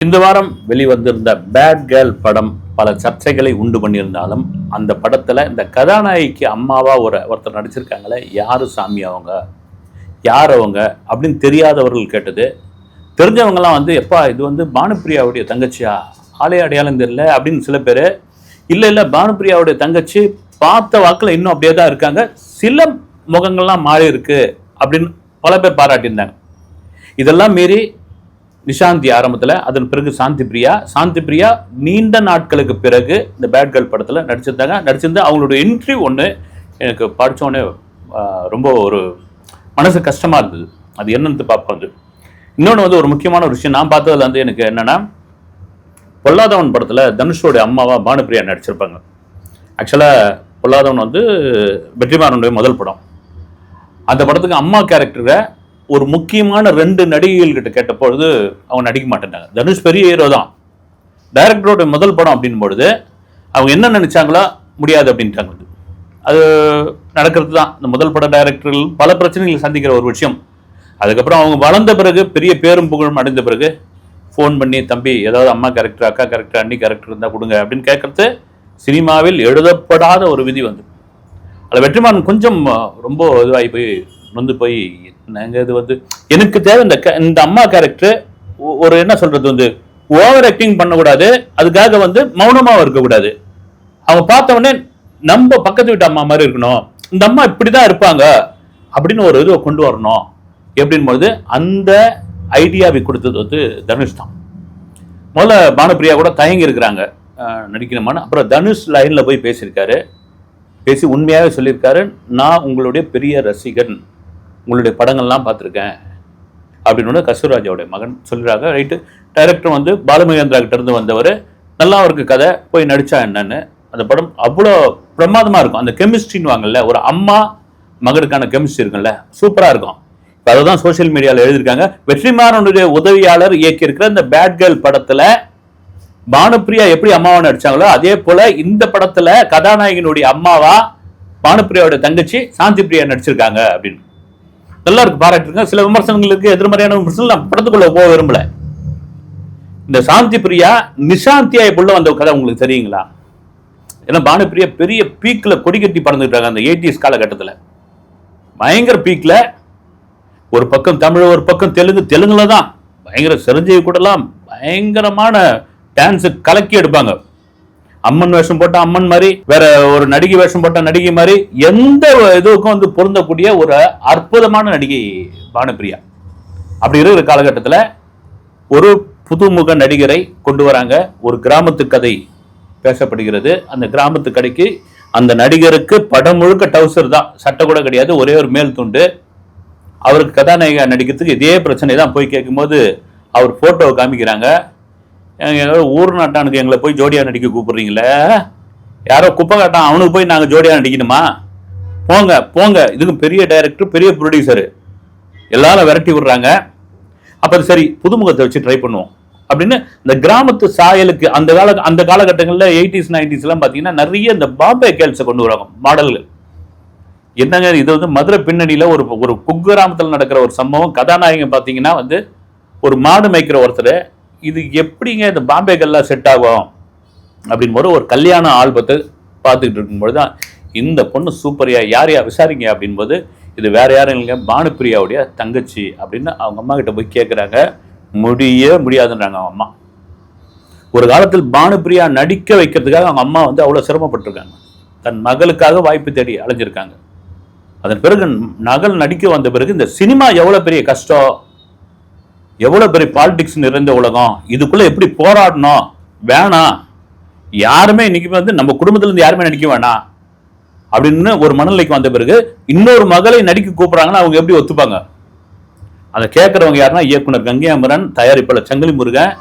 இந்த வாரம் வெளிவந்திருந்த bad girl படம் பல சர்ச்சைகளை உண்டு பண்ணியிருந்தாலும் அந்த படத்தில் இந்த கதாநாயகிக்கு அம்மாவா ஒரு ஒருத்தர் நடிச்சிருக்காங்களே யார் சாமி அவங்க? யார் அவங்க? அப்படின்னு தெரியாதவர்கள் கேட்டது. தெரிஞ்சவங்கலாம் வந்து எப்பா இது வந்து பானுப்பிரியாவுடைய தங்கச்சியா? ஆலய அடையாளம் தெரியல அப்படின்னு சில பேர் இல்லை இல்லை பானுப்பிரியாவுடைய தங்கச்சி பார்த்த வாக்கில் இன்னும் அப்படியே தான் இருக்காங்க. சில முகங்கள்லாம் மாறி இருக்கு அப்படின்னு பல பேர் பாராட்டியிருந்தாங்க. இதெல்லாம் மீறி நிஷாந்தி ஆரம்பத்தில் அதன் பிறகு சாந்தி பிரியா சாந்தி பிரியா நீண்ட நாட்களுக்கு பிறகு இந்த பேட் கேர்ள் படத்தில் நடிச்சிருந்தாங்க. நடிச்சிருந்து அவங்களோட என்ட்ரி ஒன்று எனக்கு படித்தோடனே ரொம்ப ஒரு மனசு கஷ்டமாக இருந்தது. அது என்னன்னு பார்ப்போம் இன்னொன்று வந்து ஒரு முக்கியமான ஒரு விஷயம் நான் பார்த்ததுல வந்து எனக்கு என்னென்னா பொல்லாதவன் படத்தில் தனுஷோட அம்மாவா பானுப்பிரியா நடிச்சிருப்பாங்க. ஆக்சுவலாக பொல்லாதவன் வந்து வெற்றிமாறனுடைய முதல் படம். அந்த படத்துக்கு அம்மா கேரக்டரை ஒரு முக்கியமான ரெண்டு நடிகைகள் கேட்டபொழுது கேட்ட பொழுது அவங்க நடிக்க மாட்டேன்ட்டாங்க தனுஷ் பெரிய ஹீரோ தான். டைரக்டரோட முதல் படம் அப்படின் பொழுது அவங்க என்ன நினைச்சாங்களோ? முடியாது அப்படின்ட்டாங்க. அது நடக்கிறது தான். இந்த முதல் பட டைரக்டர்கள் பல பிரச்சனைகளை சந்திக்கிற ஒரு விஷயம். அதுக்கப்புறம் அவங்க வளர்ந்த பிறகு பெரிய பேரும் புகழும் அடைந்த பிறகு ஃபோன் பண்ணி தம்பி ஏதாவது அம்மா கேரக்டர் அக்கா கேரக்டர் அண்ணி கேரக்டர் இருந்தால் கொடுங்க அப்படின்னு கேட்கறது சினிமாவில் எழுதப்படாத ஒரு விதி வந்து. அதில் வெற்றிமாறன் கொஞ்சம் ரொம்ப இதுவாகி போய் நொந்து போய் நாங்கள் இது வந்து எனக்கு தேவை இந்த இந்த அம்மா கேரக்டர் ஒரு என்ன சொல்றது வந்து ஓவர் ஆக்டிங் பண்ணக்கூடாது அதுக்காக வந்து மௌனமாக இருக்கக்கூடாது. அவங்க பார்த்த உடனே நம்ம பக்கத்து வீட்டு அம்மா மாதிரி இருக்கணும். இந்த அம்மா இப்படி தான் இருப்பாங்க அப்படின்னு ஒரு இதுவை கொண்டு வரணும். எப்படின் பொழுது அந்த ஐடியாவை கொடுத்தது வந்து தனுஷ் தான். முதல்ல பானுப்பிரியா கூட தயங்கி இருக்கிறாங்க நடிக்கணுமான நடிக்கணுமான்னு. அப்புறம் தனுஷ் லைனில் போய் பேசியிருக்காரு. பேசி உண்மையாகவே சொல்லியிருக்காரு நான் உங்களுடைய பெரிய ரசிகன். உங்களுடைய படங்கள்லாம் பார்த்துருக்கேன். அப்படின்னு கஸ்தூராஜாவுடைய மகன் சொல்கிறாங்க ரைட்டு டைரக்டர் வந்து பாலமகேந்திரா கிட்டேருந்து வந்தவர். நல்லா இருக்கு கதை போய் நடித்தா என்னன்னு. அந்த படம் அவ்வளோ பிரமாதமாக இருக்கும். அந்த கெமிஸ்ட்ரின்னு வாங்கல்ல ஒரு அம்மா மகனுக்கான கெமிஸ்ட்ரி இருக்குல்ல சூப்பராக இருக்கும். இப்போ அதை தான் சோஷியல் மீடியாவில் எழுதியிருக்காங்க. வெற்றிமாறனுடைய உதவியாளர் இயக்கியிருக்கிற இந்த பேட் கேர்ள் படத்தில் பானுப்பிரியா எப்படி அம்மாவை நடிச்சாங்களோ அதே போல் இந்த படத்தில் கதாநாயகனுடைய அம்மாவா பானுப்பிரியாவோட தங்கச்சி சாந்தி பிரியா நடிச்சிருக்காங்க அப்படின்னு. நல்லா இருக்கு பாராட்டிருங்க சில விமர்சனங்களுக்கு எதிர்மறையான விமர்சனம் நான் படத்துக்குள்ள போக விரும்பல. இந்த சாந்தி பிரியா நிஷாந்தியா புள்ள வந்த கதை உங்களுக்கு தெரியுங்களா? ஏன்னா பானுப்பிரியா பெரிய பீக்ல கொடி கட்டி பறந்துட்டாங்க அந்த எயிட்டிஸ் காலகட்டத்தில். பயங்கர பீக்ல ஒரு பக்கம் தமிழ் ஒரு பக்கம் தெலுங்கு. தெலுங்குல தான் பயங்கர சிரஞ்சீவி கூடலாம் பயங்கரமான டான்ஸு கலக்கி எடுப்பாங்க. அம்மன் வேஷம் போட்ட அம்மன் மாதிரி வேற ஒரு நடிகை வேஷம் போட்ட நடிகை மாதிரி எந்த இதுக்கும் வந்து பொருந்தக்கூடிய ஒரு அற்புதமான நடிகை பானுப்பிரியா. அப்படி இருக்கிற காலகட்டத்தில் ஒரு புதுமுக நடிகரை கொண்டு வராங்க. ஒரு கிராமத்து கதை பேசப்படுகிறது. அந்த கிராமத்து கடைக்கு அந்த நடிகருக்கு படம் முழுக்க டவுசர் தான். சட்டை கூட கிடையாது ஒரே ஒரு மேல் துண்டு. அவருக்கு கதாநாயகா நடிக்கிறதுக்கு இதே பிரச்சனை தான் போய் கேட்கும்போது அவர் ஃபோட்டோவை காமிக்கிறாங்க. ஊர் நாட்டானுக்கு எங்களை போய் ஜோடியா நடிக்க கூப்பிடுறீங்களே? யாரோ குப்பை காட்டான் அவனுக்கு போய் நாங்கள் ஜோடியா நடிக்கணுமா? போங்க போங்க. இதுக்கும் பெரிய டைரக்டர் பெரிய ப்ரொடியூசரு எல்லாரும் விரட்டி விடுறாங்க. அப்போ சரி புதுமுகத்தை வச்சு ட்ரை பண்ணுவோம். அப்படின்னு இந்த கிராமத்து சாயலுக்கு அந்த கால அந்த காலகட்டங்களில் எயிட்டிஸ் நைன்டிஸ்லாம் பார்த்தீங்கன்னா நிறைய இந்த பாம்பே கேர்ள்ஸை கொண்டு வராங்க மாடல்கள். என்னங்க இது? வந்து மதுரை பின்னணியில் ஒரு ஒரு குக்கிராமத்தில் நடக்கிற ஒரு சம்பவம். கதாநாயகன் பார்த்தீங்கன்னா வந்து ஒரு மாடு மேய்க்கிற ஒருத்தர் இது எப்படிங்க இந்த பாம்பேக்கெல்லாம் செட் ஆகும் அப்படின்னு போது ஒரு கல்யாண ஆல்பத்தை பார்த்துக்கிட்டு இருக்கும்போது தான் இந்த பொண்ணு சூப்பரியா யார் யார் விசாரிங்க அப்படின்போது இது வேற யாரும் இல்லைங்க பானுப்பிரியாவுடைய தங்கச்சி அப்படின்னு அவங்க அம்மா கிட்ட போய் கேட்குறாங்க முடிய முடியாதுன்றாங்க அவங்க அம்மா. ஒரு காலத்தில் பானுப்பிரியா நடிக்க வைக்கிறதுக்காக அவங்க அம்மா வந்து அவ்வளோ சிரமப்பட்டிருக்காங்க. தன் மகளுக்காக வாய்ப்பு தேடி அலைஞ்சிருக்காங்க. அதன் பிறகு நகல் நடிக்க வந்த பிறகு இந்த சினிமா எவ்வளோ பெரிய கஷ்டம்? எவ்வளோ பெரிய பாலிடிக்ஸ் நிறைந்த உலகம்? இதுக்குள்ள எப்படி போராடணும்? வேணாம். யாருமே இன்னைக்கு வந்து நம்ம குடும்பத்துல இருந்து யாருமே நடிக்க வேணாம். அப்படின்னு ஒரு மனநிலைக்கு வந்த பிறகு இன்னொரு மகளை நடிக்க கூப்பிடுறாங்கன்னா அவங்க எப்படி ஒத்துப்பாங்க? அதை கேட்குறவங்க யாருன்னா இயக்குனர் கங்கையாமரன் தயாரிப்பாளர் சங்கிலி முருகன்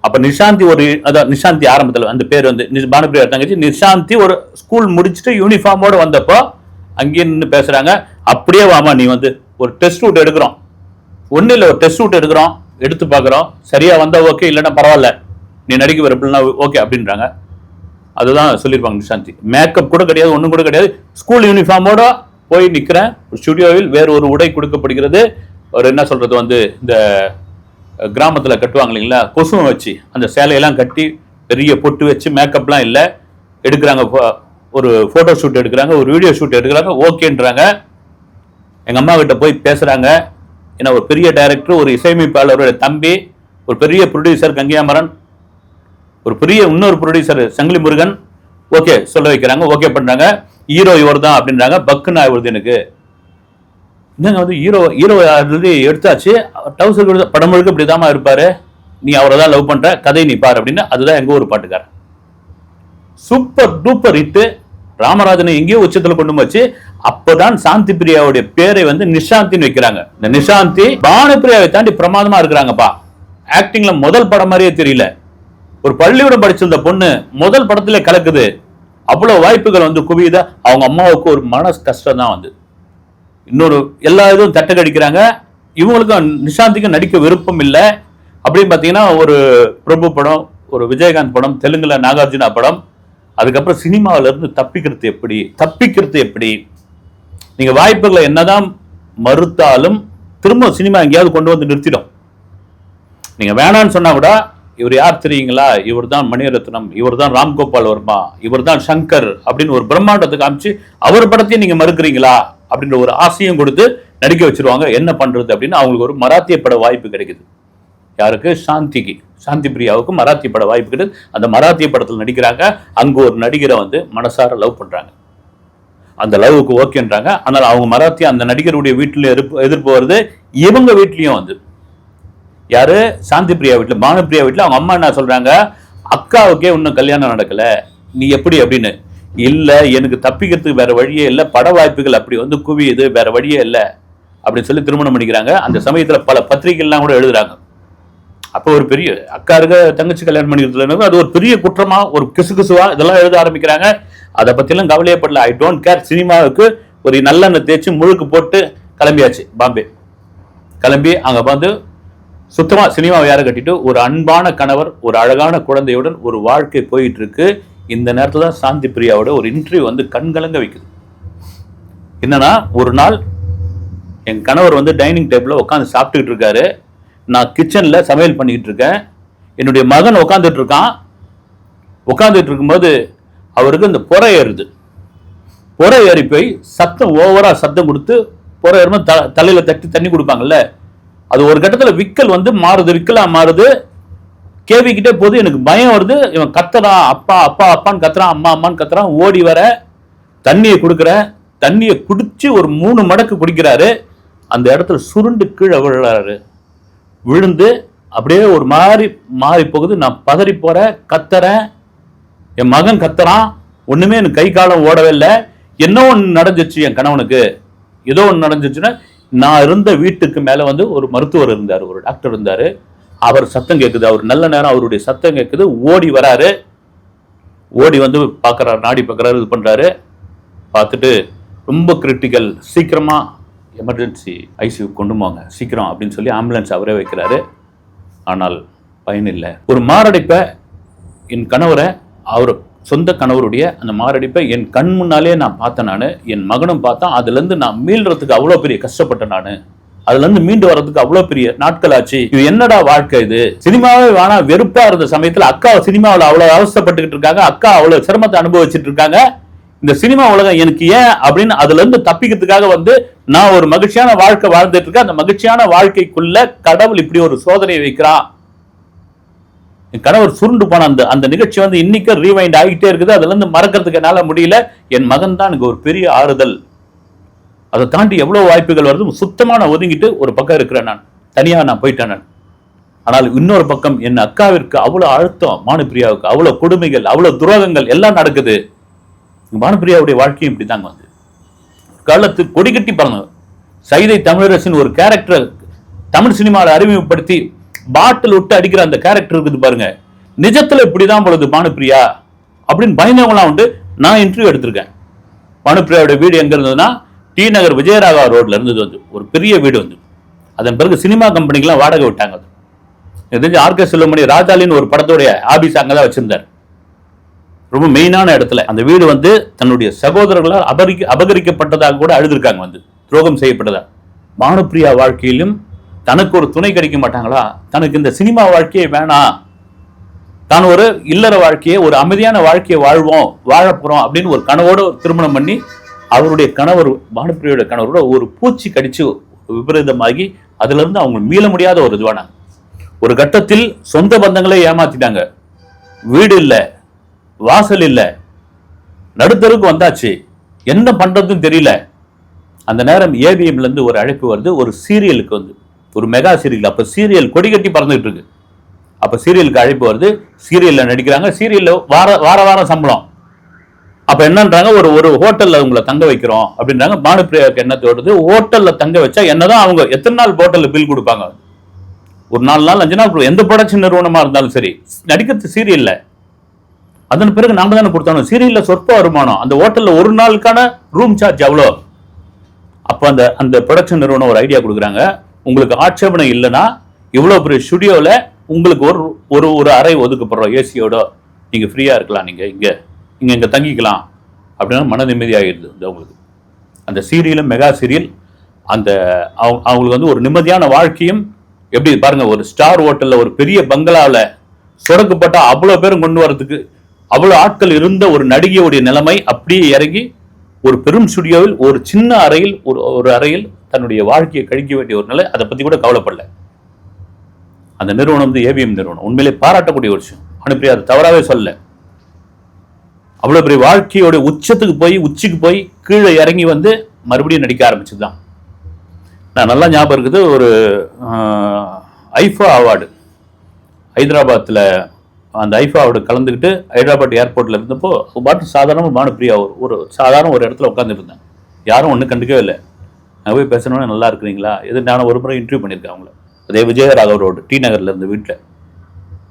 அப்ப நிஷாந்தி ஒரு அதான் நிஷாந்தி ஆரம்பத்தில் அந்த பேர் வந்து நி- தங்கச்சி நிஷாந்தி ஒரு ஸ்கூல் முடிச்சுட்டு யூனிஃபார்மோட வந்தப்போ அங்கேயே நின்று பேசுறாங்க. அப்படியே வாமா நீ வந்து ஒரு டெஸ்ட் ரூட் எடுக்கிறோம். ஒன்றும் இல்லை ஒரு டெஸ்ட் ஷூட் எடுக்கிறோம் எடுத்து பார்க்குறோம். சரியாக வந்தால் ஓகே இல்லைன்னா பரவாயில்ல. நீ நடிக்க வரப்பில்னா ஓகே அப்படின்றாங்க. அதுதான் சொல்லியிருப்பாங்க நிஷாந்தி. மேக்கப் கூட கிடையாது ஒன்றும் கூட கிடையாது. ஸ்கூல் யூனிஃபார்மோட போய் நிற்கிறேன் ஸ்டுடியோவில் வேறு ஒரு உடை கொடுக்கப்படுகிறது. ஒரு என்ன சொல்கிறது வந்து இந்த கிராமத்தில் கட்டுவாங்க இல்லைங்களா? கொசுவை வச்சு அந்த சேலையெல்லாம் கட்டி பெரிய பொட்டு வச்சு மேக்கப்லாம் இல்லை. எடுக்கிறாங்க ஒரு ஃபோட்டோ ஷூட் எடுக்கிறாங்க ஒரு வீடியோ ஷூட் எடுக்கிறாங்க ஓகேன்றாங்க எங்கள் அம்மா கிட்ட போய் பேசுகிறாங்க ஏன்னா ஒரு பெரிய டைரக்டர் ஒரு இசையமைப்பாளருடைய தம்பி ஒரு பெரிய ப்ரொடியூசர் கங்கையாமரன் ஒரு பெரிய இன்னொரு ப்ரொடியூசர் சங்கிலி முருகன் ஓகே சொல்ல வைக்கிறாங்க ஓகே பண்றாங்க. ஹீரோ இவர் தான் அப்படின்றாங்க பக்குன்னு ஆகுது எனக்கு என்னங்க வந்து ஹீரோ ஹீரோ ஆல்ரெடி எடுத்தாச்சு. டவுசர் கொடுத்த படம் முழுக்க இப்படி இருப்பாரு. நீ அவரை தான் லவ் பண்ற கதை நீ பாரு அப்படின்னு அதுதான் எங்க ஊர் பாட்டுக்காரன். சூப்பர் டூப்பர் ஹிட்டு ராமராஜனை எங்கேயோ உச்சத்துல கொண்டு வச்சு அப்பதான் சாந்தி பிரியாவுடைய பேரை வந்து நிஷாந்தின்னு வைக்கிறாங்க. இந்த நிஷாந்தி பானுப்பிரியாவை தாண்டி பிரமாதமா இருக்கிறாங்கப்பா. ஆக்டிங்ல முதல் படம் மாதிரியே தெரியல. ஒரு பள்ளியோட படிச்சிருந்த பொண்ணு முதல் படத்துல கலக்குது. அவ்வளவு வாய்ப்புகள் வந்து குவியுதா? அவங்க அம்மாவுக்கு ஒரு மன கஷ்டம் தான் வந்து. இன்னொரு எல்லா இதுவும் தட்டக்கடிக்கிறாங்க இவங்களுக்கும் நிஷாந்திக்கும் நடிக்க விருப்பம் இல்லை. அப்படின்னு பார்த்தீங்கன்னா ஒரு பிரபு படம் ஒரு விஜயகாந்த் படம் தெலுங்குல நாகார்ஜுனா படம் அதுக்கப்புறம் சினிமாவிலேருந்து தப்பிக்கிறது எப்படி? தப்பிக்கிறது எப்படி? நீங்க வாய்ப்புகளை என்னதான் மறுத்தாலும் திரும்ப சினிமா எங்கேயாவது கொண்டு வந்து நிறுத்திடும். நீங்க வேணான்னு சொன்னா கூட இவர் யார் தெரியுங்களா? இவர் தான் மணிரத்னம் இவர் தான் ராம்கோபால் வர்மா இவர் தான் சங்கர் அப்படின்னு ஒரு பிரம்மாண்டத்தை காமிச்சு அவர் படத்தையும் நீங்க மறுக்கிறீங்களா? அப்படின்ற ஒரு ஆசையும் கொடுத்து நடிக்க வச்சிருவாங்க. என்ன பண்றது அப்படின்னு அவங்களுக்கு ஒரு மராத்திய பட வாய்ப்பு கிடைக்குது. யாருக்கு? சாந்திக்கு. சாந்தி பிரியாவுக்கு மராத்தி பட வாய்ப்பு கிடையாது அந்த மராத்திய படத்தில் நடிக்கிறாங்க. அங்கே ஒரு நடிகரை வந்து மனசார லவ் பண்ணுறாங்க அந்த லவ்வுக்கு ஓகேன்றாங்க ஆனால் அவங்க மராத்தி அந்த நடிகருடைய வீட்டில் எதிர்ப்பு எதிர்ப்பு வருது. இவங்க வீட்லேயும் வந்து. யார்? சாந்தி பிரியா வீட்டில் பானுப்பிரியா வீட்டில் அவங்க அம்மா என்ன சொல்கிறாங்க அக்காவுக்கே இன்னும் கல்யாணம் நடக்கலை. நீ எப்படி? அப்படின்னு. இல்லை எனக்கு தப்பிக்கிறதுக்கு வேற வழியே இல்லை. பட வாய்ப்புகள் அப்படி வந்து குவியுது. வேற வழியே இல்லை. அப்படின்னு சொல்லி திருமணம் பண்ணிக்கிறாங்க. அந்த சமயத்தில் பல பத்திரிகைகள்லாம் கூட எழுதுறாங்க. அப்போ ஒரு பெரிய அக்கா இருக்க தங்கச்சி கல்யாணம் பண்ணிக்கிறதுல அது ஒரு பெரிய குற்றமா ஒரு கிசுகிசுவா இதெல்லாம் எழுத ஆரம்பிக்கிறாங்க. அதை பத்திலாம் கவலையே படல. ஐ டோன்ட் கேர் சினிமாவுக்கு ஒரு நல்லெண்ணெய் தேய்ச்சி முழுக்கு போட்டு கிளம்பியாச்சு. பாம்பே. கிளம்பி அங்க வந்து சுத்தமா சினிமாவை யாரை கட்டிட்டு? ஒரு அன்பான கணவர் ஒரு அழகான குழந்தையுடன் ஒரு வாழ்க்கை போயிட்டு இருக்கு இந்த நேரத்துல தான் சாந்தி பிரியாவோட ஒரு இன்டர்வியூ வந்து கண்கலங்க வைக்குது. என்னன்னா ஒரு நாள் என் கணவர் வந்து டைனிங் டேபிளில் உட்காந்து சாப்பிட்டுக்கிட்டு இருக்காரு. நான் கிச்சனில் சமையல் பண்ணிக்கிட்டு இருக்கேன் என்னுடைய மகன் உட்காந்துட்டு இருக்கான் உட்காந்துட்டு இருக்கும்போது அவருக்கு இந்த புறை ஏறுது. புறை ஏறி போய் சத்தம் ஓவராக சத்தம் கொடுத்து புறை ஏறும்போது த தலையில் தட்டி தண்ணி கொடுப்பாங்கல்ல அது ஒரு கட்டத்தில் விக்கல் வந்து மாறுது விக்கலாக மாறுது. கேவிக்கிட்டே போது எனக்கு பயம் வருது. இவன் கத்துறான் அப்பா அப்பா அப்பான்னு கத்துறான் அம்மா அம்மான்னு கத்துறான். ஓடி வர தண்ணியை கொடுக்குற தண்ணியை குடிச்சு ஒரு மூணு மடக்கு குடிக்கிறாரு. அந்த இடத்துல சுருண்டு கீழே விழுறாரு. விழுந்து அப்படியே ஒரு மாதிரி மாறி போகுது. நான் பதறி போகிறேன் கத்துறேன். என் மகன் கத்துறான். ஒன்றுமே எனக்கு கை காலம் ஓடவே இல்லை. என்ன ஒன்று நடந்துச்சு என் கணவனுக்கு. ஏதோ ஒன்று நடந்துச்சுன்னா நான் இருந்த வீட்டுக்கு மேலே வந்து ஒரு மருத்துவர் இருந்தார் ஒரு டாக்டர் இருந்தார். அவர் சத்தம் கேட்குது அவர் நல்ல நேரம் அவருடைய சத்தம் கேட்குது ஓடி வராரு. ஓடி வந்து பார்க்குறாரு நாடி பார்க்குறாரு இது பண்ணுறாரு பார்த்துட்டு ரொம்ப கிரிட்டிக்கல் சீக்கிரமாக எமர்ஜென்சி ஐசியூ கொண்டு போங்க சீக்கிரம் அப்படின்னு சொல்லி ஆம்புலன்ஸ் அவரே வைக்கிறாரு. ஆனால் பயன் இல்லை. ஒரு மாரடைப்பை என் கணவரை அவர் சொந்த கணவருடைய அந்த மாரடைப்பை என் கண் முன்னாலே நான் பார்த்தேன் நான். என் மகனும் பார்த்தா அதுலேருந்து நான் மீள்றதுக்கு அவ்வளோ பெரிய கஷ்டப்பட்டேன் நான். அதுலேருந்து மீண்டு வர்றதுக்கு அவ்வளோ பெரிய நாட்கள் ஆச்சு. இது என்னடா வாழ்க்கை இது? சினிமாவே வேணா வெறுப்பாக இருந்த சமயத்தில் அக்கா சினிமாவில் அவ்வளோ அவஸ்தைப்பட்டுக்கிட்டு இருக்காங்க. அக்கா அவ்வளோ சிரமத்தை அனுபவிச்சுட்டு இருக்காங்க. இந்த சினிமா உலகம் எனக்கு ஏன் அப்படின்னு அதுல இருந்து தப்பிக்கிறதுக்காக வந்து நான் ஒரு மகிழ்ச்சியான வாழ்க்கை வாழ்ந்துட்டு இருக்கேன். அந்த மகிழ்ச்சியான வாழ்க்கைக்குள்ள கடவுள் இப்படி ஒரு சோதனையை வைக்கிறான். என் கணவர் சுருண்டு போன அந்த அந்த நிகழ்ச்சி வந்து இன்னைக்கும் ரீவைண்ட் ஆகிட்டே இருக்குது. அதுல இருந்து மறக்கிறதுக்கு என்னால முடியல. என் மகன் தான் எனக்கு ஒரு பெரிய ஆறுதல். அதை தாண்டி எவ்வளவு வாய்ப்புகள் வருது? சுத்தமா நான் ஒதுங்கிட்டு ஒரு பக்கம் இருக்கிறேன் நான். தனியா நான் போயிட்டேன் நான். ஆனால் இன்னொரு பக்கம் என் அக்காவிற்கு அவ்வளவு அழுத்தம் மானுப்பிரியாவுக்கு அவ்வளவு கொடுமைகள் அவ்வளவு துரோகங்கள் எல்லாம் நடக்குது. பானுப்பிரியாவுடைய வாழ்க்கையும் இப்படி தாங்க வந்து. காலத்து கொடி கட்டி பறந்தது. சைதை தமிழரசின் ஒரு கேரக்டர் தமிழ் சினிமாவில் அறிமுகப்படுத்தி பாட்டில் விட்டு அடிக்கிற அந்த கேரக்டர் இருக்குது பாருங்க. இப்படி தான் பொழுது பானுப்பிரியா? அப்படின்னு பயந்தவங்களாம் உண்டு. நான் இன்டர்வியூ எடுத்திருக்கேன். பானுப்பிரியாவோட வீடு எங்கே இருந்ததுன்னா டி நகர் விஜயராகா ரோட்ல இருந்தது வந்து ஒரு பெரிய வீடு வந்து. அதன் பிறகு சினிமா கம்பெனிக்கெல்லாம் வாடகை விட்டாங்க அது. தெரிஞ்சு ஆர்கே செல்வமணி ராஜாலின்னு ஒரு படத்துடைய ஆபீஸ் அங்கே தான் வச்சுருந்தார். ரொம்ப மெயினான இடத்துல. அந்த வீடு வந்து தன்னுடைய சகோதரர்களால் அபரிக்க அபகரிக்கப்பட்டதாக கூட அழுதுருக்காங்க வந்து. துரோகம் செய்யப்பட்டதா. பானுப்பிரியா வாழ்க்கையிலும் தனக்கு ஒரு துணை கிடைக்க மாட்டாங்களா? தனக்கு இந்த சினிமா வாழ்க்கையே வேணாம் தான் ஒரு இல்லற வாழ்க்கையை ஒரு அமைதியான வாழ்க்கையை வாழ்வோம் வாழ போகிறோம் அப்படின்னு ஒரு கனவோடு திருமணம் பண்ணி அவருடைய கணவர் பானுப்பிரியோட கணவரோட ஒரு பூச்சி கடிச்சு விபரீதமாகி அதுலேருந்து அவங்க மீள முடியாத ஒரு இதுவானாங்க. ஒரு கட்டத்தில் சொந்த பந்தங்களே ஏமாத்திட்டாங்க. வீடு இல்லை. வாசல் இல்லை. நடுத்தருக்கு வந்தாச்சு. என்ன பண்ணுறதுன்னு தெரியல. அந்த நேரம் ஏபிஎம்லேருந்து ஒரு அழைப்பு வருது. ஒரு சீரியலுக்கு வந்து. ஒரு மெகா சீரியல். அப்போ சீரியல் கொடி கட்டி பறந்துகிட்டு இருக்கு. அப்போ சீரியலுக்கு அழைப்பு வருது. சீரியலில் நடிக்கிறாங்க. சீரியலில் வார வார வாரம் சம்பளம். அப்போ என்னன்றாங்க? ஒரு ஒரு ஹோட்டலில் உங்களை தங்க வைக்கிறோம் அப்படின்றாங்க. மானுப்பிரியாவுக்கு என்ன தோடுது ஹோட்டலில் தங்க வச்சா என்னதான் அவங்க எத்தனை நாள் ஹோட்டலில் பில் கொடுப்பாங்க? ஒரு நாலு நாள் அஞ்சு நாள் எந்த ப்ரொடக்ஷன் நிறுவனமாக இருந்தாலும் சரி. நடிக்கிறது சீரியலில். அதன் பிறகு நாம தானே கொடுத்தாலும் சீரியலில் சொற்ப வருமானம். அந்த ஹோட்டலில் ஒரு நாளுக்கான ரூம் சார்ஜ் அவ்வளோ அப்போ அந்த அந்த ப்ரொடக்ஷன் நிறுவனம் ஒரு ஐடியா கொடுக்குறாங்க. உங்களுக்கு ஆட்சேபனை இல்லைன்னா இவ்வளோ பெரிய ஸ்டுடியோவில் உங்களுக்கு ஒரு ஒரு ஒரு அறை ஒதுக்கப்படுறோம் ஏசியோட நீங்கள் ஃப்ரீயாக இருக்கலாம் நீங்கள் இங்கே. இங்கே இங்கே தங்கிக்கலாம். அப்படின்னா மன நிம்மதியாகிடுது இந்த அவங்களுக்கு. அந்த சீரியலும் மெகா சீரியல் அந்த அவங்க அவங்களுக்கு வந்து ஒரு நிம்மதியான வாழ்க்கையும் எப்படி பாருங்கள் ஒரு ஸ்டார் ஹோட்டலில் ஒரு பெரிய பங்களாவில் சொடக்கப்பட்ட அவ்வளோ பேரும் கொண்டு வரதுக்கு அவ்வளோ ஆட்கள் இருந்த ஒரு நடிகையுடைய நிலைமை அப்படியே இறங்கி ஒரு பெரும் ஸ்டுடியோவில் ஒரு சின்ன அறையில் ஒரு ஒரு அறையில் தன்னுடைய வாழ்க்கையை கழிக்க வேண்டிய ஒரு நிலை. அதை பற்றி கூட கவலைப்படல. அந்த நிறுவனம் வந்து ஏவிஎம் நிறுவனம். உண்மையிலே பாராட்டக்கூடிய ஒரு விஷயம். அனுப்பி அது தவறாவே சொல்ல அவ்வளோ பெரிய வாழ்க்கையோட உச்சத்துக்கு போய் உச்சிக்கு போய் கீழே இறங்கி வந்து மறுபடியும் நடிக்க ஆரம்பிச்சது தான் நான் நல்லா ஞாபகம் இருக்குது ஒரு ஐஃபா அவார்டு. ஹைதராபாத்தில் அந்த ஐஃபாவோட கலந்துக்கிட்டு ஹைதராபாத் ஏர்போர்ட்டில் இருந்தப்போ பாட்டு சாதாரணமாக பானுப்பிரியா ஒரு ஒரு சாதாரண ஒரு இடத்துல உட்காந்துருந்தேன் யாரும் ஒன்றும் கண்டுக்கவே இல்லை. நான் போய் பேசணும்னு நல்லா இருக்கிறீங்களா? இது நான் ஒரு முறை இன்டர்வியூ பண்ணியிருக்கேன் அவங்கள. அதே விஜயராகவ் ரோடு டி நகரில் இருந்த வீட்டில்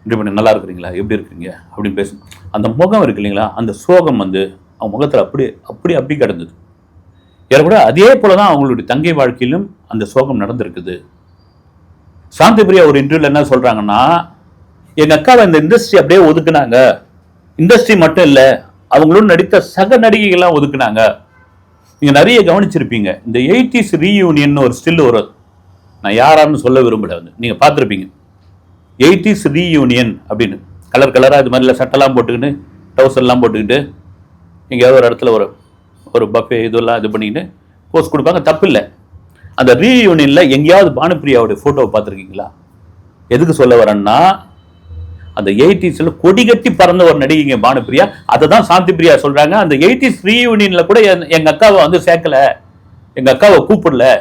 இன்டர்வியூ பண்ணி நல்லா இருக்கிறீங்களா? எப்படி இருக்கீங்க? அப்படின்னு பேசணும் அந்த முகம் இருக்கு இல்லைங்களா? அந்த சோகம் வந்து அவங்க முகத்தில் அப்படி அப்படி அப்படி கிடந்தது. ஏற்கூட அதே போல தான் அவங்களுடைய தங்கை வாழ்க்கையிலும் அந்த சோகம் நடந்திருக்குது. சாந்தி பிரியா ஒரு இன்டர்வியூவில் என்ன சொல்கிறாங்கன்னா எங்க அக்காவை இந்த இண்டஸ்ட்ரி அப்படியே ஒதுக்குனாங்க. இண்டஸ்ட்ரி மட்டும் இல்ல அவங்களும் நடித்த சக நடிகைகள்லாம் ஒதுக்குனாங்க. நீங்க நிறைய கவனிச்சிருப்பீங்க. இந்த எயிட்டிஸ் ரீயூனியன் ஒரு ஸ்டில் ஒரு நான் யாரான்னு சொல்ல விரும்பல வந்து. நீங்க பார்த்துருப்பீங்க. எயிட்டிஸ் ரீயூனியன் அப்படின்னு. கலர் கலராக இது மாதிரில சட்டெல்லாம் போட்டுக்கிட்டு டவுசர்லாம் போட்டுக்கிட்டு எங்கேயாவது ஒரு இடத்துல ஒரு ஒரு பஃபே இதெல்லாம் இது பண்ணிக்கிட்டு போஸ்ட் கொடுப்பாங்க. தப்பு இல்லை. அந்த ரீயூனியனில் எங்கேயாவது பானுப்பிரியாவுடைய ஃபோட்டோவை பார்த்துருக்கீங்களா? எதுக்கு சொல்ல வரேன்னா அந்த எயிட்டிஸ்ல கொடி கட்டி பறந்த ஒரு நடிகைங்க பானுப்பிரியா அதை தான் சாந்தி பிரியா சொல்கிறாங்க அந்த எயிட்டிஸ் ரீயூனியனில் கூட என்- எங்க அக்காவை வந்து சேர்க்கல. எங்க அக்காவை கூப்பிடல.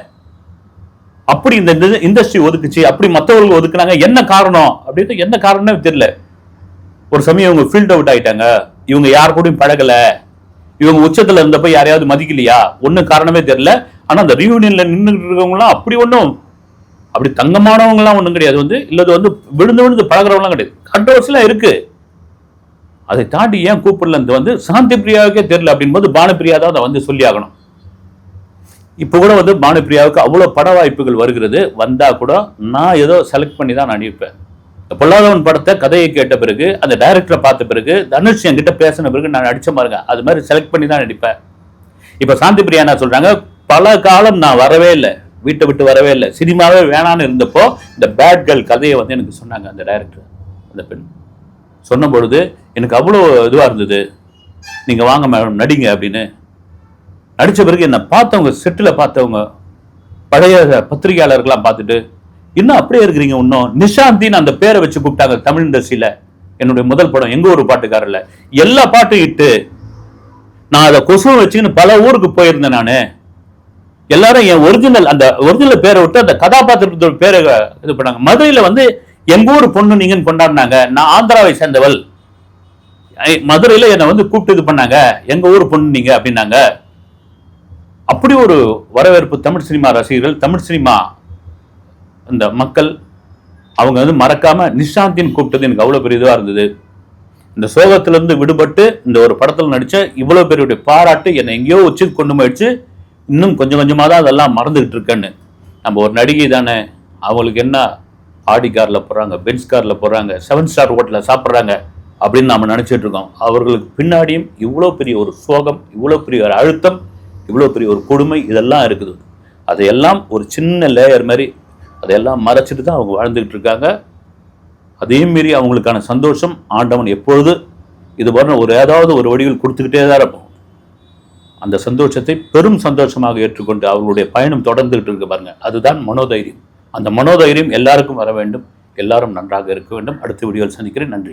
அப்படி இந்த இண்டஸ்ட்ரி ஒதுக்குச்சு. அப்படி மற்றவர்கள் ஒதுக்குனாங்க. என்ன காரணம்? அப்படின்னு என்ன காரணமே தெரியல. ஒரு சமயம் இவங்க ஃபீல்ட் அவுட் ஆயிட்டாங்க. இவங்க யார் கூடயும் பழகல. இவங்க உச்சத்துல இருந்தப்ப யாரையாவது மதிக்கலையா? ஒன்றும் காரணமே தெரியல. ஆனா அந்த ரியூனியன்ல நின்றுட்டு இருக்கவங்களாம் அப்படி ஒன்றும் அப்படி தங்கமானவங்கலாம் ஒன்றும் கிடையாது. வந்து இல்லது வந்து விழுந்து விழுந்து பழகுறவங்களாம் கிடையாது. கண்ட்ரவர்சிலாம் இருக்கு. அதை தாண்டி ஏன் கூப்பிடலன்னு வந்து சாந்தி பிரியாவுக்கே தெரியல அப்படின்போது பானுப்பிரியா தான் அதை வந்து சொல்லி ஆகணும் இப்போ கூட வந்து பானுப்பிரியாவுக்கு அவ்வளோ பட வாய்ப்புகள் வருகிறது. வந்தால் கூட நான் ஏதோ செலக்ட் பண்ணி தான் நான் அனுப்பேன் பொல்லாதவன் படத்தை கதையை கேட்ட பிறகு அந்த டைரக்டரை பார்த்த பிறகு தனுஷ் என்கிட்ட பேசின பிறகு நான் அடித்த பாருங்க அது மாதிரி செலக்ட் பண்ணி தான் நடிப்பேன். இப்போ சாந்தி பிரியா என்ன சொல்கிறாங்க பல காலம் நான் வரவே இல்லை. வீட்டை விட்டு வரவே இல்லை. சினிமாவே வேணான்னு இருந்தப்போ இந்த பேட் கேர்ள் கதையை வந்து எனக்கு சொன்னாங்க அந்த டைரக்டர் அந்த பெண். சொன்ன பொழுது எனக்கு அவ்வளோ இதுவாக இருந்தது. நீங்கள் வாங்க மேடம் நடிங்க அப்படின்னு. நடித்த பிறகு என்னை பார்த்தவங்க செட்டில் பார்த்தவங்க பழைய பத்திரிகையாளர்கள்லாம் பார்த்துட்டு இன்னும் அப்படியே இருக்கிறீங்க இன்னும்? நிஷாந்தின்னு அந்த பேரை வச்சு கூப்பிட்டாங்க தமிழ் இண்டஸ்ட்ரியில். என்னுடைய முதல் படம் எங்கள் ஒரு பாட்டுக்காரில் எல்லா பாட்டும் இட்டு நான் அதை கொசுவை வச்சுக்கின்னு பல ஊருக்கு போயிருந்தேன் நான். எல்லாரும் என் ஒரிஜினல் அந்த ஒரிஜினல் பேரை விட்டு அந்த கதாபாத்திரத்தோட பேரை இது பண்ணாங்க. மதுரையில வந்து எங்க ஊர் பொண்ணு நீங்கன்னு கொண்டாடினாங்க. நான் ஆந்திராவை சேர்ந்தவள். மதுரையில் மதுரையில என்னை வந்து கூப்பிட்டு இது பண்ணாங்க. எங்க ஊர் பொண்ணு நீங்க அப்படின்னாங்க. அப்படி ஒரு வரவேற்பு தமிழ் சினிமா ரசிகர்கள் தமிழ் சினிமா இந்த மக்கள் அவங்க வந்து மறக்காம நிஷாந்தின்னு கூப்பிட்டது எனக்கு அவ்வளோ பெரிய இதுவாக இருந்தது. இந்த சோகத்திலிருந்து விடுபட்டு இந்த ஒரு படத்தில் நடித்த இவ்வளோ பேருடைய பாராட்டு என்னை எங்கேயோ வச்சு கொண்டு போயிடுச்சு. இன்னும் கொஞ்சம் கொஞ்சமாக தான் அதெல்லாம் மறந்துக்கிட்டு இருக்கேன்னு. நம்ம ஒரு நடிகை தானே அவங்களுக்கு என்ன ஆடி காரில் போகிறாங்க பென்ஸ் காரில் போகிறாங்க செவன் ஸ்டார் ஹோட்டலில் சாப்பிட்றாங்க அப்படின்னு நம்ம நினைச்சிட்டு இருக்கோம். அவர்களுக்கு பின்னாடியும் இவ்வளோ பெரிய ஒரு சோகம் இவ்வளோ பெரிய ஒரு அழுத்தம் இவ்வளோ பெரிய ஒரு கொடுமை இதெல்லாம் இருக்குது. அதையெல்லாம் ஒரு சின்ன லேயர் மாதிரி அதையெல்லாம் மறைச்சிட்டு தான் அவங்க வாழ்ந்துக்கிட்டு இருக்காங்க. அதையும் மீறி அவங்களுக்கான சந்தோஷம் ஆண்டவன் எப்பொழுது இது போன்ற ஒரு ஏதாவது ஒரு வடிவில் கொடுத்துக்கிட்டே தான் இருப்போம். அந்த சந்தோஷத்தை பெரும் சந்தோஷமாக ஏற்றுக்கொண்டு அவர்களுடைய பயணம் தொடர்ந்துகிட்டு இருக்கு பாருங்க. அதுதான் மனோதைரியம். அந்த மனோதைரியம் எல்லாருக்கும் வர வேண்டும். எல்லாரும் நன்றாக இருக்க வேண்டும். அடுத்த வீடியோவில் சந்திக்கிறேன். நன்றி.